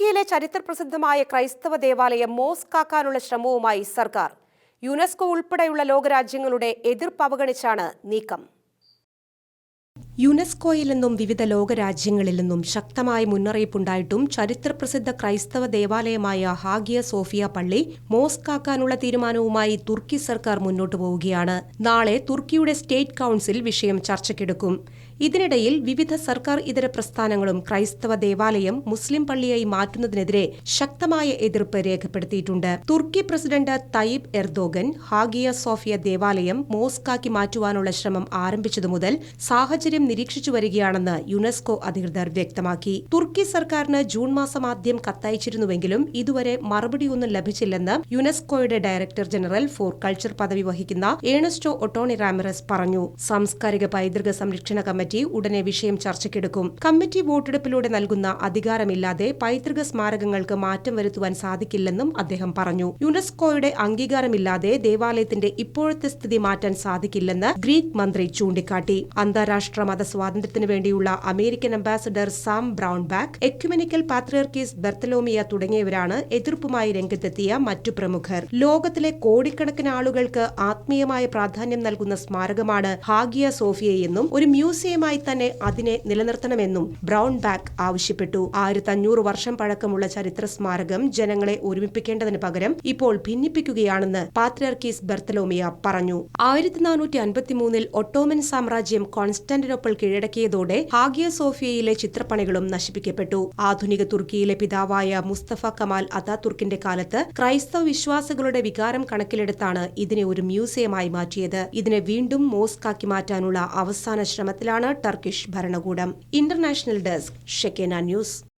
സോഫിയയിലെ ചരിത്രപ്രസിദ്ധമായ ക്രൈസ്തവ ദേവാലയം മോസ്കാക്കാനുള്ള ശ്രമവുമായി സർക്കാർ. യുനെസ്കോ ഉൾപ്പെടെയുള്ള ലോകരാജ്യങ്ങളുടെ എതിർപ്പ് അവഗണിച്ചാണ് നീക്കം. യുനെസ്കോയിൽ നിന്നും വിവിധ ലോകരാജ്യങ്ങളിൽ നിന്നും ശക്തമായ മുന്നറിയിപ്പുണ്ടായിട്ടും ചരിത്രപ്രസിദ്ധ ക്രൈസ്തവ ദേവാലയമായ ഹാഗിയ സോഫിയ പള്ളി മോസ്കാക്കാനുള്ള തീരുമാനവുമായി തുർക്കി സർക്കാർ മുന്നോട്ടു പോവുകയാണ്. നാളെ തുർക്കിയുടെ സ്റ്റേറ്റ് കൌൺസിൽ വിഷയം ചർച്ചയ്ക്കെടുക്കും. ഇതിനിടയിൽ വിവിധ സർക്കാർ ഇതര പ്രസ്ഥാനങ്ങളും ക്രൈസ്തവ ദേവാലയം മുസ്ലിം പള്ളിയായി മാറ്റുന്നതിനെതിരെ ശക്തമായ എതിർപ്പ് രേഖപ്പെടുത്തിയിട്ടുണ്ട്. തുർക്കി president Tayyip Erdogan Hagia Sophia ദേവാലയം മോസ്കാക്കി മാറ്റുവാനുള്ള ശ്രമം ആരംഭിച്ചതു മുതൽ സാഹചര്യം നിരീക്ഷിച്ചു വരികയാണെന്ന് യുനെസ്കോ അധികൃതർ വ്യക്തമാക്കി. തുർക്കി സർക്കാരിന് ജൂൺ മാസം ആദ്യം കത്തയച്ചിരുന്നുവെങ്കിലും ഇതുവരെ മറുപടിയൊന്നും ലഭിച്ചില്ലെന്ന് യുനെസ്കോയുടെ ഡയറക്ടർ ജനറൽ ഫോർ കൾച്ചർ പദവി വഹിക്കുന്ന ഏണസ്റ്റോ ഒട്ടോണി റാമിറസ് പറഞ്ഞു. സാംസ്കാരിക പൈതൃക സംരക്ഷണ കമ്മിറ്റി ഉടനെ വിഷയം ചർച്ചയ്ക്കെടുക്കും. കമ്മിറ്റി വോട്ടെടുപ്പിലൂടെ നൽകുന്ന അധികാരമില്ലാതെ പൈതൃക സ്മാരകങ്ങൾക്ക് മാറ്റം വരുത്തുവാൻ സാധിക്കില്ലെന്നും അദ്ദേഹം പറഞ്ഞു. യുനെസ്കോയുടെ അംഗീകാരമില്ലാതെ ദേവാലയത്തിന്റെ ഇപ്പോഴത്തെ സ്ഥിതി മാറ്റാൻ സാധിക്കില്ലെന്ന് ഗ്രീക്ക് മന്ത്രി ചൂണ്ടിക്കാട്ടി. അന്താരാഷ്ട്ര മതസ്വാതന്ത്ര്യത്തിനു വേണ്ടിയുള്ള American ambassador Sam Brownback ecumenical പാത്രിയർക്കീസ് ബെർത്തലോമിയ തുടങ്ങിയവരാണ് എതിർപ്പുമായി രംഗത്തെത്തിയ മറ്റു പ്രമുഖർ. ലോകത്തിലെ കോടിക്കണക്കിന് ആളുകൾക്ക് ആത്മീയമായ പ്രാധാന്യം നൽകുന്ന സ്മാരകമാണ് ഹാഗിയ സോഫിയയെന്നും ഒരു മ്യൂസിയമായി തന്നെ അതിനെ നിലനിർത്തണമെന്നും ബ്രൌൺ ബാക്ക് ആവശ്യപ്പെട്ടു. ആയിരത്തഞ്ഞൂറ് വർഷം പഴക്കമുള്ള ചരിത്ര സ്മാരകം ജനങ്ങളെ ഒരുമിപ്പിക്കേണ്ടതിന് പകരം ഇപ്പോൾ ഭിന്നിപ്പിക്കുകയാണെന്ന് പാത്രിയർക്കീസ് ബെർത്തലോമിയ പറഞ്ഞു. ആയിരത്തി നാനൂറ്റി അൻപത്തിമൂന്നിൽ ഒട്ടോമൻ സാമ്രാജ്യം കോൺസ്റ്റാന്റിനോപ്പിൾ കീഴടക്കിയതോടെ ഹാഗിയ സോഫിയയിലെ ചിത്രപ്പണികളും നശിപ്പിക്കപ്പെട്ടു. ആധുനിക തുർക്കിയിലെ പിതാവായ മുസ്തഫ കമാൽ അതാതുർക്കിന്റെ കാലത്ത് ക്രൈസ്തവ വിശ്വാസികളുടെ വികാരം കണക്കിലെടുത്താണ് ഇതിനെ ഒരു മ്യൂസിയമായി മാറ്റിയത്. ഇതിനെ വീണ്ടും മോസ്കാക്കി മാറ്റാനുള്ള അവസാന ശ്രമത്തിലാണ് ടർക്കിഷ് ഭരണകൂടം ഇന്റർനാഷണൽ ഡെസ്ക് ഷെക്കേന ന്യൂസ്